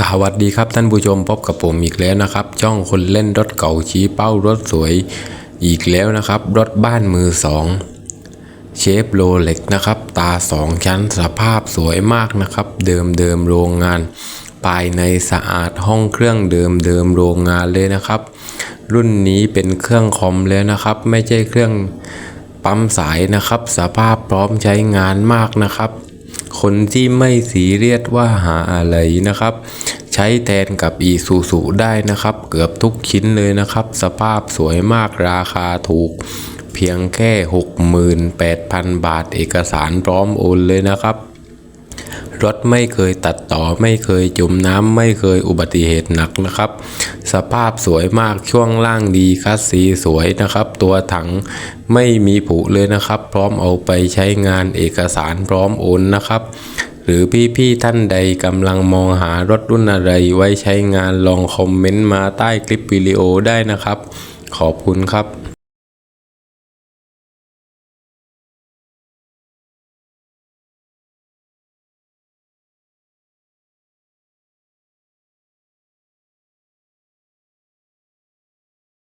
สวัสดีครับท่านผู้ชมพบกับผมอีกแล้วนะครับ ช่องคนเล่นรถเก่าชี้เป้ารถสวยอีกแล้วนะครับ รถบ้านมือสองเชฟโรเล็กนะครับ ตาสองชั้นสภาพสวยมากนะครับ เดิมเดิมโรงงาน ภายในสะอาดห้องเครื่องเดิมเดิมโรงงานเลยนะครับ รุ่นนี้เป็นเครื่องคอมแล้วนะครับ ไม่ใช่เครื่องปั๊มสายนะครับ สภาพพร้อมใช้งานมากนะครับ คนที่ไม่สีเรียสว่าหาอะไรนะครับ ใช้แทนกับอีซูซูได้นะครับ เกือบทุกชิ้นเลยนะครับ สภาพสวยมากราคาถูก เพียงแค่ 68,000 บาทเอกสารพร้อมโอนเลยนะครับ รถไม่เคยตัดต่อไม่เคยจมน้ำไม่เคยอุบัติเหตุหนักนะครับ สภาพสวยมากช่วงล่างดีคัสซีสวยนะครับ ตัวถังไม่มีผุเลยนะครับ พร้อมเอาไปใช้งานเอกสารพร้อมโอนนะครับ หรือพี่ๆท่านใดกำลังมองหารถรุ่นอะไรไว้ใช้งานลองคอมเมนต์มาใต้คลิปวิดีโอได้นะครับ ขอบคุณครับ